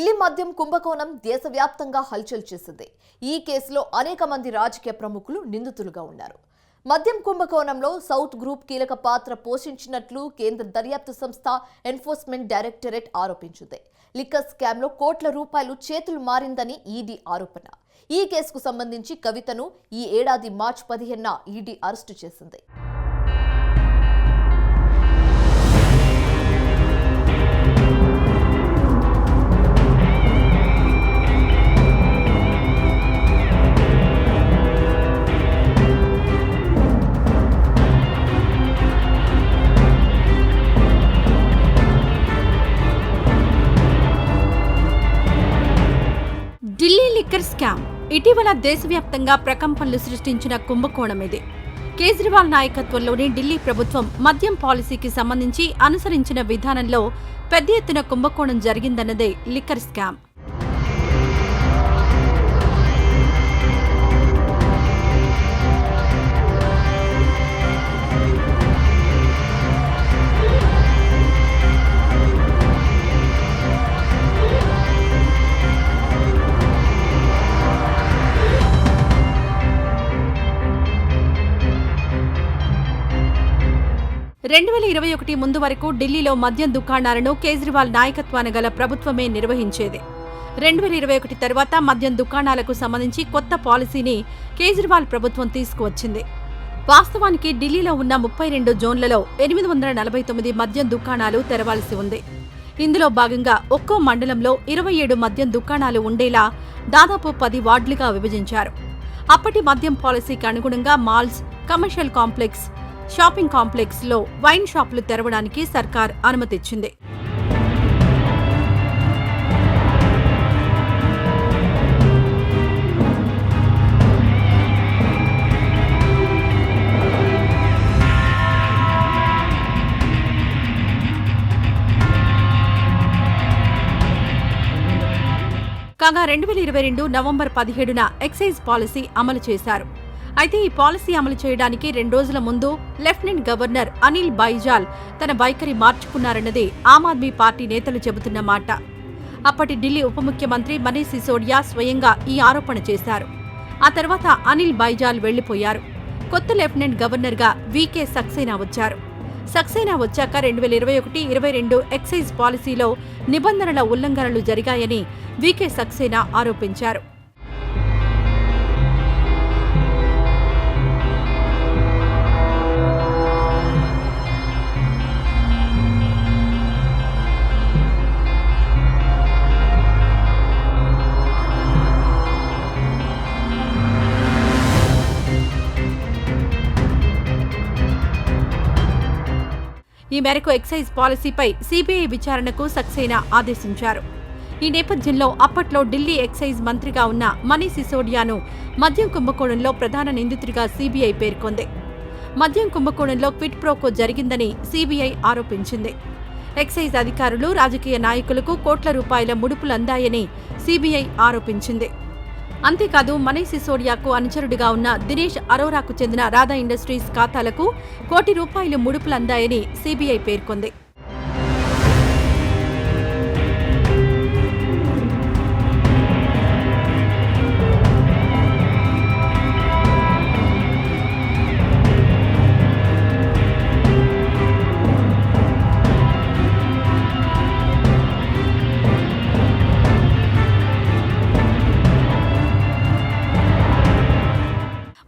ఢిల్లీ మద్యం కుంభకోణం దేశవ్యాప్తంగా హల్చల్ చేసింది. ఈ కేసులో అనేక మంది రాజకీయ ప్రముఖులు నిందితులుగా ఉన్నారు. మద్యం కుంభకోణంలో సౌత్ గ్రూప్ కీలక పాత్ర పోషించినట్లు కేంద్ర దర్యాప్తు సంస్థ ఎన్ఫోర్స్మెంట్ డైరెక్టరేట్ ఆరోపించింది. లిక్కర్ స్కామ్లో కోట్ల రూపాయలు చేతులు మారిందని ఈడీ ఆరోపణ. ఈ కేసుకు సంబంధించి కవితను ఈ ఏడాది మార్చి పదిహేనున ఈడీ అరెస్టు చేసింది. Delhi liquor scam. ఇటీవల దేశవ్యాప్తంగా ప్రకంపనలు సృష్టించిన కుంభకోణం ఇది. కేజ్రీవాల్ నాయకత్వంలోని ఢిల్లీ ప్రభుత్వం మద్యం పాలసీకి సంబంధించి అనుసరించిన విధానంలో పెద్ద ఎత్తున కుంభకోణం జరిగిందన్నదే లిక్కర్ స్కామ్. రెండు వేల ఇరవై ఒకటి ముందు వరకు ఢిల్లీలో మద్యం దుకాణాలను కేజ్రీవాల్ నాయకత్వాన గల ప్రభుత్వమే నిర్వహించేది. రెండు వేల ఇరవై ఒకటి తర్వాత మద్యం దుకాణాలకు సంబంధించి కొత్త పాలసీని కేజ్రీవాల్ ప్రభుత్వం తీసుకువచ్చింది. వాస్తవానికి ఢిల్లీలో ఉన్న ముప్పై రెండు జోన్లలో ఎనిమిది వందల నలభై తొమ్మిది మద్యం దుకాణాలు తెరవాల్సి ఉంది. ఇందులో భాగంగా ఒక్కో మండలంలో ఇరవై ఏడు మద్యం దుకాణాలు ఉండేలా దాదాపు పది వార్డులుగా విభజించారు. అప్పటి మద్యం పాలసీకి అనుగుణంగా మాల్స్ కమర్షియల్ కాంప్లెక్స్ షాపింగ్ కాంప్లెక్స్లో వైన్ షాపులు తెరవడానికి సర్కార్ అనుమతిచ్చింది. కాగా రెండు వేల ఇరవై రెండు నవంబర్ పదిహేడున ఎక్సైజ్ పాలసీ అమలు చేశారు. అయితే ఈ పాలసీ అమలు చేయడానికి రెండు రోజుల ముందు లెఫ్టినెంట్ గవర్నర్ అనిల్ బైజాల్ తన వైఖరి మార్చుకున్నారన్నది ఆమ్ ఆద్మీ పార్టీ నేతలు చెబుతున్న మాట. అప్పటి ఢిల్లీ ఉప ముఖ్యమంత్రి మనీష్ సిసోడియా స్వయంగా ఈ ఆరోపణ చేశారు. ఆ తర్వాత అనిల్ బైజాల్ వెళ్ళిపోయారు కొత్త లెఫ్టినెంట్ గవర్నర్గా వీకే సక్సేనా వచ్చారు. సక్సేనా వచ్చాక రెండు వేల ఇరవై ఒకటి ఇరవై రెండు ఎక్సైజ్ పాలసీలో నిబంధనల ఉల్లంఘనలు జరిగాయని వీకే సక్సేనా ఆరోపించారు. మేరకు ఎక్సైజ్ పాలసీపై సిబిఐ విచారణకు సక్సేనా ఆదేశించారు. ఈ నేపథ్యంలో అప్పట్లో ఢిల్లీ ఎక్సైజ్ మంత్రిగా ఉన్న మనీష్ సిసోడియాను మద్యం కుంభకోణంలో ప్రధాన నిందితుడిగా సిబిఐ పేర్కొంది. మద్యం కుంభకోణంలో క్విట్ ప్రోకో జరిగిందని సిబిఐ ఆరోపించింది. ఎక్సైజ్ అధికారులు రాజకీయ నాయకులకు కోట్ల రూపాయల ముడుపులందాయని సిబిఐ ఆరోపించింది. అంతేకాదు మనీష్ సిసోడియాకు అనుచరుడిగా ఉన్న దినేష్ అరోరాకు చెందిన రాధా ఇండస్ట్రీస్ ఖాతాలకు కోటి రూపాయలు ముడుపులందాయని సిబిఐ పేర్కొంది.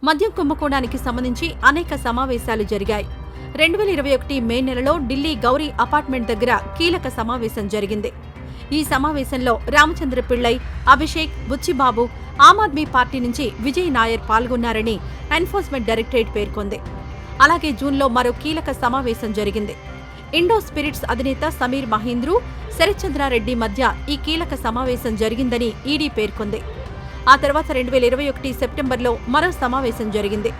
మద్యం కుంభకోణానికి సంబంధించి అనేక సమావేశాలు జరిగాయి. రెండు వేల ఇరవై ఒకటి మే నెలలో ఢిల్లీ గౌరీ అపార్ట్మెంట్ దగ్గర కీలక సమావేశం జరిగింది. ఈ సమావేశంలో రామచంద్ర పిళ్ళై అభిషేక్ బుచ్చిబాబు ఆమ్ ఆద్మీ పార్టీ నుంచి విజయ్ నాయర్ పాల్గొన్నారని ఎన్ఫోర్స్మెంట్ డైరెక్టరేట్ పేర్కొంది. అలాగే జూన్లో మరో కీలక సమావేశం జరిగింది. ఇండో స్పిరిట్స్ అధినేత సమీర్ మహేంద్రు శరత్చంద్రారెడ్డి మధ్య ఈ కీలక సమావేశం జరిగిందని ఈడీ పేర్కొంది. ఆ తర్వాత రెండు వేల ఇరవై ఒకటి సెప్టెంబర్లో మరో సమావేశం జరిగింది.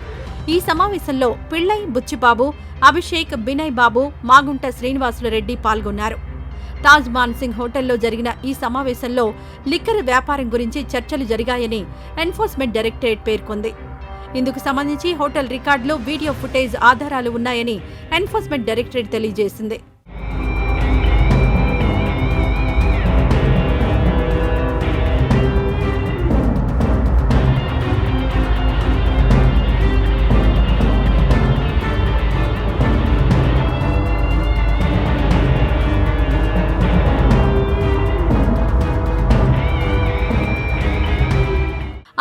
ఈ సమావేశంలో పిళ్ళై బుచ్చిబాబు అభిషేక్ బినయ్ బాబు మాగుంట శ్రీనివాసులు రెడ్డి పాల్గొన్నారు. తాజ్ మాన్ సింగ్ హోటల్లో జరిగిన ఈ సమావేశంలో లిక్కర్ వ్యాపారం గురించి చర్చలు జరిగాయని ఎన్ఫోర్స్మెంట్ డైరెక్టరేట్ పేర్కొంది. ఇందుకు సంబంధించి హోటల్ రికార్డులో వీడియో ఫుటేజ్ ఆధారాలు ఉన్నాయని ఎన్ఫోర్స్మెంట్ డైరెక్టరేట్ తెలియజేసింది.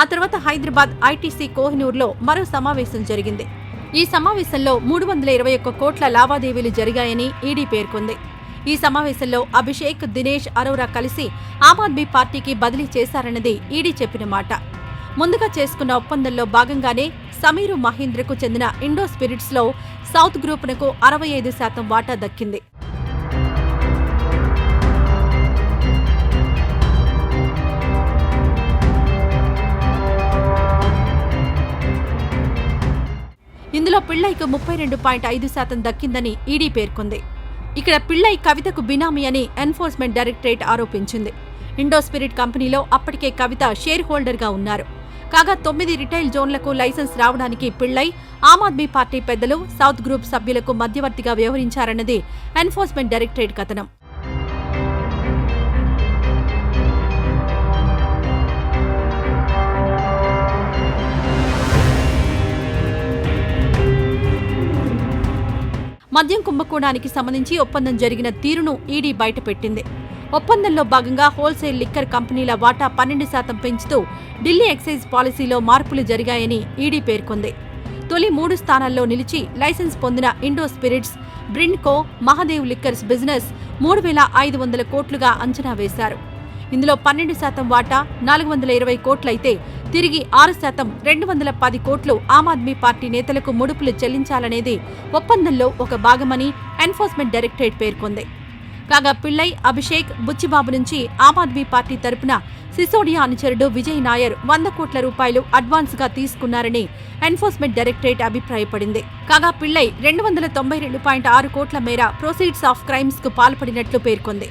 ఆ తర్వాత హైదరాబాద్ ఐటీసీ కోహినూర్లో మరో సమావేశం జరిగింది. ఈ సమావేశంలో మూడు వందల ఇరవై ఒక్క కోట్ల లావాదేవీలు జరిగాయని ఈడీ పేర్కొంది. ఈ సమావేశంలో అభిషేక్ దినేష్ అరోరా కలిసి ఆమ్ ఆద్మీ పార్టీకి బదిలీ చేశారన్నది ఈడీ చెప్పిన మాట. ముందుగా చేసుకున్న ఒప్పందంలో భాగంగానే సమీరు మహేంద్రకు చెందిన ఇండో స్పిరిట్స్లో సౌత్ గ్రూపునకు అరవై ఐదు శాతం వాటా దక్కింది. ఇందులో పిళ్ళైకి ముప్పై రెండు పాయింట్ ఐదు శాతం దక్కిందని ఈడీ పేర్కొంది. ఇక్కడ పిళ్ళై కవితకు బినామీ అని ఎన్ఫోర్స్మెంట్ డైరెక్టరేట్ ఆరోపించింది. ఇండోస్పిరిట్ కంపెనీలో అప్పటికే కవిత షేర్ హోల్డర్గా ఉన్నారు. కాగా తొమ్మిది రిటైల్ జోన్లకు లైసెన్స్ రావడానికి పిళ్ళై ఆమ్ ఆద్మీ పార్టీ పెద్దలు సౌత్ గ్రూప్ సభ్యులకు మధ్యవర్తిగా వ్యవహరించారన్నది ఎన్ఫోర్స్మెంట్ డైరెక్టరేట్ కథనం. మద్యం కుంభకోణానికి సంబంధించి ఒప్పందం జరిగిన తీరును ఈడీ బయటపెట్టింది. ఒప్పందంలో భాగంగా హోల్సేల్ లిక్కర్ కంపెనీల వాటా పన్నెండు శాతం పెంచుతూ ఢిల్లీ ఎక్సైజ్ పాలసీలో మార్పులు జరిగాయని ఈడీ పేర్కొంది. తొలి మూడు స్థానాల్లో నిలిచి లైసెన్స్ పొందిన Indo spirits Brindco Mahadev liquors business మూడు వేల ఐదు వందల కోట్లుగా అంచనా వేశారు. ఇందులో పన్నెండు శాతం వాటా నాలుగు వందల ఇరవై కోట్లయితే తిరిగి ఆరు శాతం రెండు వందల పది కోట్లు ఆమ్ ఆద్మీ పార్టీ నేతలకు ముడుపులు చెల్లించాలనేది ఒప్పందంలో ఒక భాగమని ఎన్ఫోర్స్మెంట్ డైరెక్టరేట్ పేర్కొంది. కాగా పిళ్ళై అభిషేక్ బుచ్చిబాబు నుంచి ఆమ్ ఆద్మీ పార్టీ తరపున సిసోడియా అనుచరుడు విజయ్ నాయర్ వంద కోట్ల రూపాయలు అడ్వాన్స్గా తీసుకున్నారని ఎన్ఫోర్స్మెంట్ డైరెక్టరేట్ అభిప్రాయపడింది. కాగా పిళ్ళై రెండు వందల తొంభై రెండు పాయింట్ ఆరు కోట్ల మేర ప్రొసీడ్స్ ఆఫ్ క్రైమ్స్కు పాల్పడినట్లు పేర్కొంది.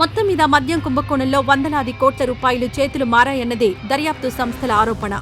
మొత్తం మీద మద్యం కుంభకోణంలో వందలాది కోట్ల రూపాయలు చేతులు మారాయన్నది దర్యాప్తు సంస్థల ఆరోపణ.